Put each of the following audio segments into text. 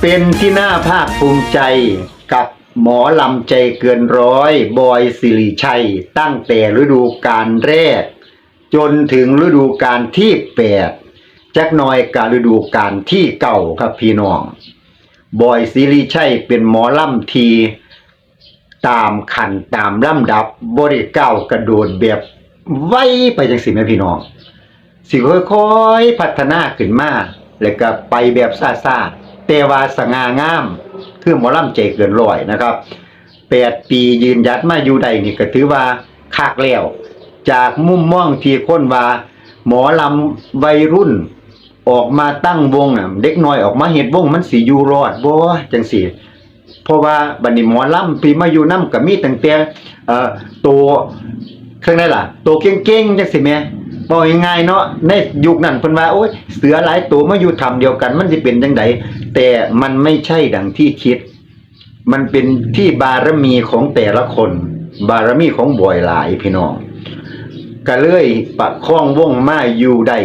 เป็นที่น่าภาคภูมิใจกับหมอลำใจเกินร้อย บอยสิริชัย ตั้งแต่ฤดูกาลแรก จนถึงฤดูกาลที่แปดจักหน่อยกาฤดูกาลที่เก่าครับพี่น้อง บอยสิริชัยเป็นหมอลำทีตามขันตามลำดับบริเก้ากระโดดแบบไวไปจังสิแม่พี่น้อง สิค่อยๆพัฒนาขึ้นมา แล้วก็ไปแบบซ่าๆ แต่ว่าสง่างาม คือหมอลำใจเกินร้อยนะครับแปดปียืนยัดมาอยู่ใดนี่ก็ถือว่าคักแล้ว จากมุมมองที่คนว่า หมอลำวัยรุ่น ออกมาตั้งวงเด็กน้อยออกมาเฮ็ดวงมันสิอยู่รอดบ่จังซี่เพราะว่าบัดนี้หมอลำปีมาอยู่นำก็มีตั้งแต่เอ่อตัวเครื่องได้ล่ะ ตัวเก่งๆจังซี่แหม บอกง่ายๆเนาะในยุคนั้นเพิ่นว่าโอ๊ยเสือหลายตัวมาอยู่ถ้ำเดียวกัน มันสิเป็นจังไดแต่มันไม่ใช่ดังที่คิด มันเป็นที่บารมีของแต่ละคน บารมีของบ่อยหลายพี่น้องก็เลยประคองว่งมาอยู่ได้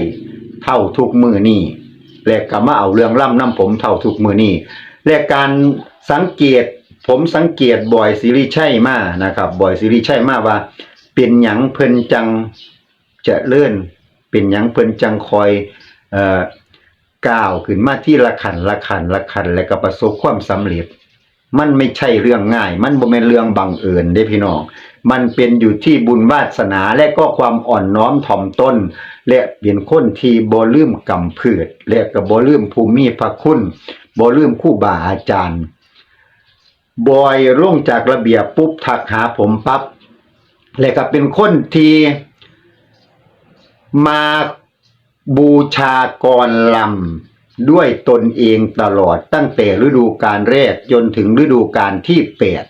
เท่าทุกมือนี่และก็มาเอาเรื่องล่ำน้ำผมเท่าทุกมือนี่และการสังเกตผมสังเกตบ่อยสิริชัยมานะครับบ่อยสิริชัยมาว่า เป็นหยังเพิ่นจัง จะเลื่อนเป็นยังเพิ่นจังคอยเอ่อก้าวขึ้นมาที่ละขันละขันละขันและก็ประสบความสำเร็จ มันไม่ใช่เรื่องง่าย มันบ่แม่นเรื่องบังเอิญเด้พี่น้องมันเป็นอยู่ที่บุญวาสนาและก็ความอ่อนน้อมถ่อมตนและเป็นคนที่บ่ลืมกำพืชและก็บ่ลืมภูมิพระคุณบ่ลืมครูบาอาจารย์ บอยลงจากระเบียบปุ๊บทักหาผมปั๊บและก็เป็นคนที่ มาบูชากรลำด้วยตนเองตลอดตั้งแต่ฤดูกาลแรกจนถึงฤดูกาลที่แปด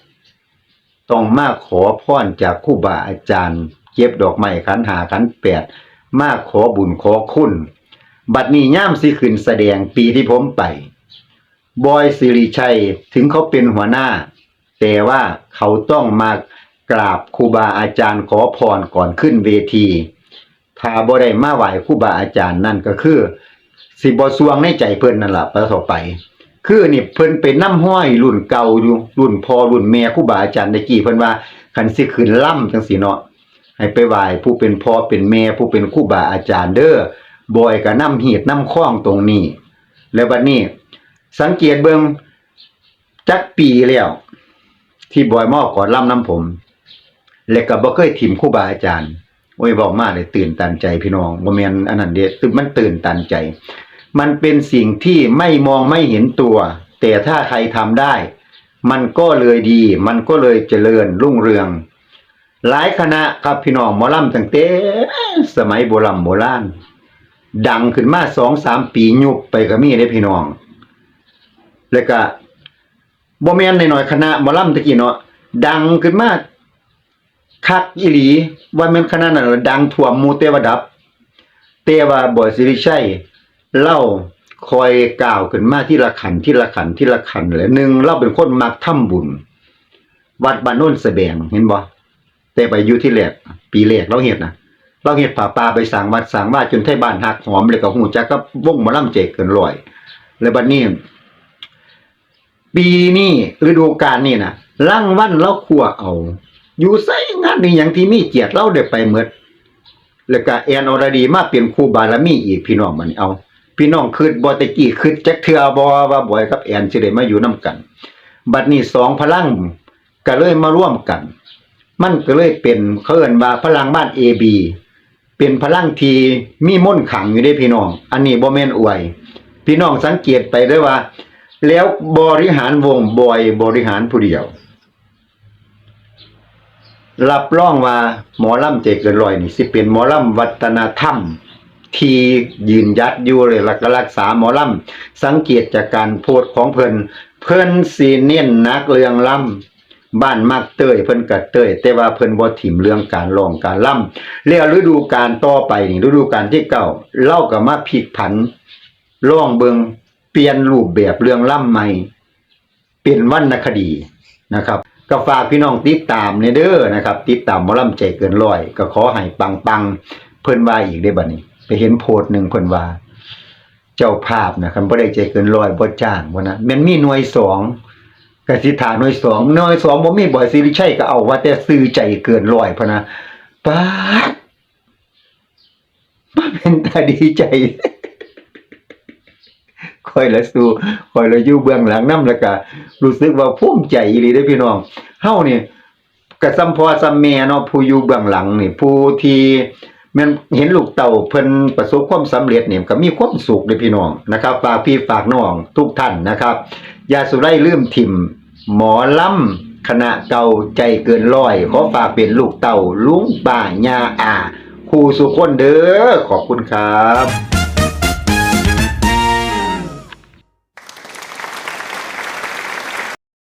ต้องมาขอพรจากครูบาอาจารย์ เก็บดอกไม้ขันหาขันแปดมาขอบุญขอคุณ บัดนี้ย่ามสิขึ้นแสดงปีที่ผมไป บอยสิริชัยถึงเขาเป็นหัวหน้า แต่ว่าเขาต้องมากราบครูบาอาจารย์ขอพรก่อนขึ้นเวที ถ้าบ่ได้มาไหว้ครูบาอาจารย์นั่นก็คือ สิบ่สวงในใจเพิ่นนั่นล่ะประสบไปคือนี่เพิ่นเป็นน้ำห้อยรุ่นเก่าอยู่รุ่นพ่อรุ่นแม่ครูบาอาจารย์ตะกี้เพิ่นว่าคันสิขึ้นล่ำจังซี่เนาะให้ไปไหว้ผู้เป็นพ่อเป็นแม่ผู้เป็นครูบาอาจารย์เด้อบอยก็นำหีดนำข้องตรงนี้ แล้วบัดนี้ สังเกตเบิ่งจักปีแล้ว ที่บอยมอกกอดล่ำน้ำผม และก็บ่เคยถิ่มครูบาอาจารย์ โอ้ยบอกมาเลยตื่นตันใจพี่น้องบ่แมนอันนั้นเด้คือมันตื่นตันใจ มันเป็นสิ่งที่ไม่มองไม่เห็นตัว แต่ถ้าใครทำได้ มันก็เลยดี มันก็เลยเจริญรุ่งเรือง หลายคณะครับพี่น้องหมอลำตั้งแต่สมัยโบราณโบราณดังขึ้นมาสองสามปียุบไปก็มีได้พี่น้อง แล้วก็บ่แม่นน้อยๆคณะหมอลำตะกี้เนาะดังขึ้นมา คักอีหลีว่าแม่นคณะนั้นดังทั่วหมู่เทวดับแต่ว่าบ่อสิริชัยเล่าคอยกล่าวขึ้นมาที่ละขันที่ละขันที่ละขันแหละหนึ่งเราเป็นคนมักทำบุญ วัดบ้านโน้นแสบงเห็นบ่แต่ไปอยู่ที่แรกปีแรกเราเฮ็ดนะเราเฮ็ดป่าปลาไปสร้างวัดสร้างว่าจนไทบ้านหักหอมเลยก็ฮู้จักกับวงมอลำเจกเกินร้อยแล้วบัดนี้ปีนี้ฤดูกาลนี่นะร่างวันเราขัวเอา อยู่ไสงานนี่หยังที่มีเกียรติเราได้ไปหมดแล้วก็แอนอรดีมาเป็นครูบารมีอีกพี่น้องบันเอา พี่น้องคิดบ่แตะกี้คิดจักเทือบ่ว่าบ่อยกับแอนสิได้มาอยู่นํกัน บัดนี้สองพลังก็เลยมาร่วมกัน มันก็เลยเป็นเขาเอิ้นว่าพลังบ้าน AB เป็นพลังที่มีม่นขังอยู่เด้พี่น้อง อันนี้บ่แมนอวย พี่น้องสังเกตไปเด้ว่า แล้วบริหารวงบอยบริหารผู้เดียว รับรองว่าหมอลำเจเกินร้อยนี่สิเป็นหมอลำวัฒนธรรม ที่ยืนยัดอยู่เลยแล้วก็รักษาหมอลำสังเกตจากการโพสของเพิ่นเพิ่นสีเน้นนักเรื่องลำบ้านมักเตยเพิ่นก็เตยแต่ว่าเพิ่นบ่ถิ่มเรื่องการร้องการล่ำแล้วฤดูกาลต่อไปนี่ฤดูกาลที่เก้าเล่าก็มาพลิกผันร้องเบิงเปลี่ยนรูปแบบเรื่องล่ำใหม่เป็นวรรณคดีนะครับ ก็ฝากพี่น้องติดตามในเด้อนะครับ ติดตามมอลำใจเกินร้อย ก็ขอให้ปังปังเพิ่นว่าอีกได้บัดนี้ ไปเห็นโพสหนึ่งเพิ่นว่า เจ้าภาพนะคันบ่ได้ใจเกินร้อยบ่จ้างบ่นะแม่นมีหน่วยสองกสิถาหน่วยสองหน่วยสองบ่มีบ่อยสิริชัยก็เอาว่าแต่ซื้อใจเกินร้อยพะนะป๊าดมันเป็นตาดีใจ คอยละสู้คอยละอยู่เบื้องหลังนํแล้วก็รู้สึกว่าภูมิใจอีหลีเด้พี่น้องเฮานี่ก็ซ้ำพ่อซ้ำแม่เนาะผู้อยู่เบื้องหลังนี่ผู้ที่ม่นเห็นลูกเต่าเพิ่นประสบความสำเร็จเนี่ยก็มีความสุขเด้อพี่น้องนะครับฝากพี่ฝากน้องทุกท่านนะครับอย่าสุไลลืมถิ่ม หมอลำคณะเก่าใจเกินร้อยขอฝากเป็นลูกเต่าลุงป้ายาอาครูสุคนเด้อขอบคุณครับ